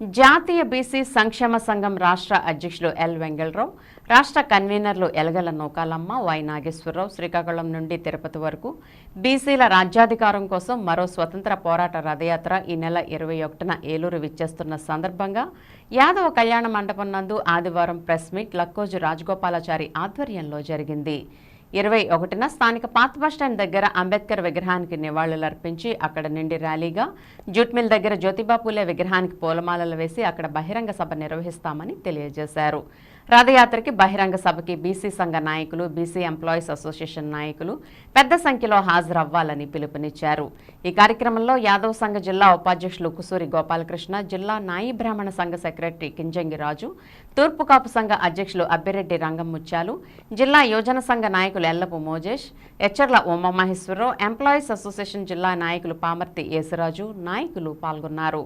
జాతీయ బీసీ సంక్షేమ సంఘం రాష్ట్ర అధ్యక్షులు ఎల్ వెంగళరావు రాష్ట్ర కన్వీనర్లు ఎలగల నూకాలమ్మ వై నాగేశ్వరరావు శ్రీకాకుళం నుండి తిరుపతి వరకు బీసీల రాజ్యాధికారం కోసం మరో స్వతంత్ర పోరాట రథయాత్ర ఈ నెల ఇరవై ఒకటిన ఏలూరు విచ్చేస్తున్న సందర్భంగా యాదవ కళ్యాణ మండపం నందు ఆదివారం ప్రెస్ మీట్ లక్కోజు రాజగోపాలాచారి ఆధ్వర్యంలో జరిగింది. ఇరవై ఒకటిన స్థానిక పాత బస్టాండ్ దగ్గర అంబేద్కర్ విగ్రహానికి నివాళులు అర్పించి అక్కడ నుండి ర్యాలీగా జూట్మిల్ దగ్గర జ్యోతిబా పూలే విగ్రహానికి పూలమాలలు వేసి అక్కడ బహిరంగ సభ నిర్వహిస్తామని తెలియజేశారు. రథయాత్రకి బహిరంగ సభకి బీసీ సంఘ నాయకులు బీసీ ఎంప్లాయీస్ అసోసియేషన్ నాయకులు పెద్ద సంఖ్యలో హాజరవ్వాలని పిలుపునిచ్చారు. ఈ కార్యక్రమంలో యాదవ్ సంఘ జిల్లా ఉపాధ్యక్షులు కుసూరి గోపాలకృష్ణ జిల్లా నాయి బ్రాహ్మణ సంఘ సెక్రటరీ కింజంగి రాజు తూర్పు కాపు సంఘ అధ్యక్షులు అబ్బిరెడ్డి రంగం ముత్యాలు జిల్లా యోజన సంఘ నాయకులు ఎల్లపు మోజేష్ హెచ్చర్ల ఉమామహేశ్వరరావు ఎంప్లాయీస్ అసోసియేషన్ జిల్లా నాయకులు పామర్తి యేసురాజు నాయకులు పాల్గొన్నారు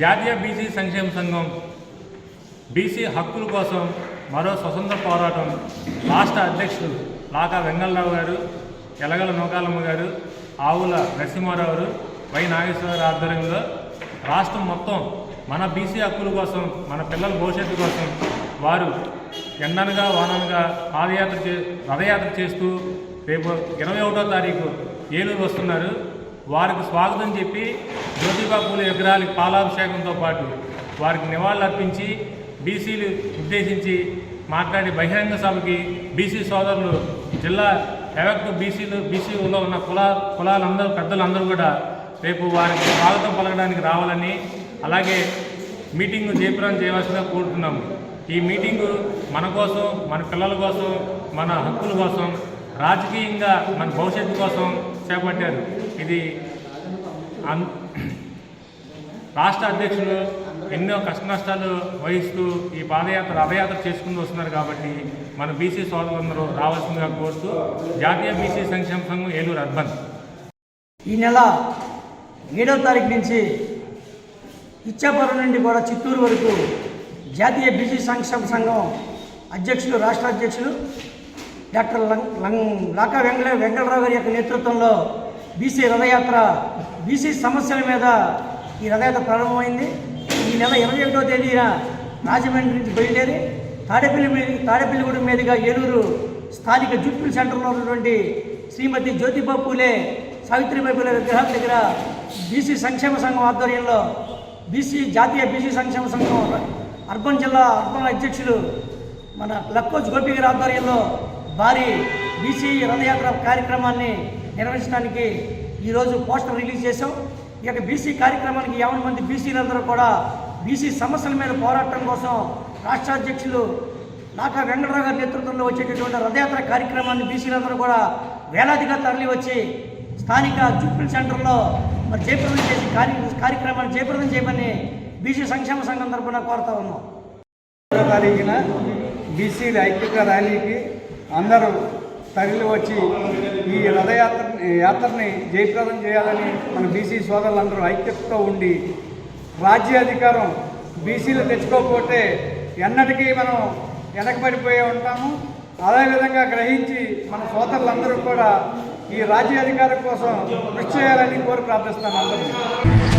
జాతీయ బీసీ సంక్షేమ సంఘం బీసీ హక్కుల కోసం మరో స్వతంత్ర పోరాటం రాష్ట్ర అధ్యక్షుడు లాకా వెంగళరావు గారు ఎలగల నూకాలమ్మ గారు ఆవుల నరసింహారావు వై నాగేశ్వరరావు ఆధ్వర్యంలో రాష్ట్రం మొత్తం మన బీసీ హక్కుల కోసం మన పిల్లల భవిష్యత్తు కోసం వారు ఎండనగా వాననగా పాదయాత్ర చే రథయాత్ర చేస్తూ రేపు ఇరవై ఒకటో తారీఖు ఏలూరు వస్తున్నారు. వారికి స్వాగతం చెప్పి జ్యోతిబా పూలే విగ్రహాలకు పాలాభిషేకంతో పాటు వారికి నివాళులు అర్పించి బీసీలు ఉద్దేశించి మాట్లాడి బహిరంగ సభకి బీసీ సోదరులు జిల్లా ఎవెక్ట్ బీసీలు బీసీలో ఉన్న కుల కులాలందరూ పెద్దలందరూ కూడా రేపు వారికి స్వాగతం పలకడానికి రావాలని అలాగే మీటింగ్ జయప్రదం చేయవలసిందిగా కోరుతున్నాము. ఈ మీటింగు మన కోసం మన పిల్లల కోసం మన హక్కుల కోసం రాజకీయంగా మన భవిష్యత్తు కోసం చేపట్టారు. ఇది అన్ రాష్ట్ర అధ్యక్షులు ఎన్నో కష్ట నష్టాలు వహిస్తూ ఈ పాదయాత్ర రథయాత్ర చేసుకుంటూ వస్తున్నారు కాబట్టి మన బీసీ సోదరులందరూ రావాల్సిందిగా కోరుతూ జాతీయ బీసీ సంక్షేమ సంఘం ఏలూరు అర్బన్. ఈ నెల ఏడవ తారీఖు నుంచి ఇచ్చాపురం నుండి కూడా చిత్తూరు వరకు జాతీయ బీసీ సంక్షేమ సంఘం అధ్యక్షులు రాష్ట్ర అధ్యక్షులు డాక్టర్ లంగ్ లాకా వెంకట వెంకటరావు గారి యొక్క నేతృత్వంలో బీసీ రథయాత్ర బీసీ సమస్యల మీద ఈ రథయాత్ర ప్రారంభమైంది. ఈ నెల ఇరవై ఒకటో తేదీన రాజమండ్రి నుంచి బయలుదేరి తాడేపల్లి మీద తాడేపల్లిగూడెం మీదుగా ఏలూరు స్థానిక జుట్టు సెంటర్లో ఉన్నటువంటి శ్రీమతి జ్యోతిబా పూలే సావిత్రిబాయి పూలే విగ్రహాల దగ్గర బీసీ సంక్షేమ సంఘం ఆధ్వర్యంలో బీసీ జాతీయ బీసీ సంక్షేమ సంఘం అర్బన్ జిల్లా అర్బన్ అధ్యక్షులు మన లక్కోజ్ గోపి గారి ఆధ్వర్యంలో భారీ బీసీ రథయాత్ర కార్యక్రమాన్ని నిర్వహించడానికి ఈరోజు పోస్టర్ రిలీజ్ చేశాం. ఈ యొక్క బీసీ కార్యక్రమానికి యావన మంది బీసీలందరూ కూడా బీసీ సమస్యల మీద పోరాటం కోసం రాష్ట్ర అధ్యక్షులు నాకా వెంకటరావు గారి నేతృత్వంలో వచ్చేటటువంటి రథయాత్ర కార్యక్రమాన్ని బీసీలందరూ కూడా వేలాదిగా తరలి వచ్చి స్థానిక జుప్పిల్ సెంటర్లో మరి జయప్రదం చేసి కార్య కార్యక్రమాన్ని జయప్రదం చేయమని బీసీ సంక్షేమ సంఘం తరఫున కోరుతా ఉన్నాం. తారీఖున బీసీల ఐక్యత ర్యాలీకి అందరూ తరలి వచ్చి ఈ రథయాత్ర యాత్రని జయప్రదం చేయాలని మన బీసీ సోదరులందరూ ఐక్యతతో ఉండి రాజ్యాధికారం బీసీలు తెచ్చుకోకపోతే ఎన్నటికీ మనం వెనకబడిపోయే ఉంటాము. అదేవిధంగా గ్రహించి మన సోదరులందరూ కూడా ఈ రాజ్యాధికారం కోసం కృషి చేయాలని కోరి ప్రార్థిస్తాను అందరూ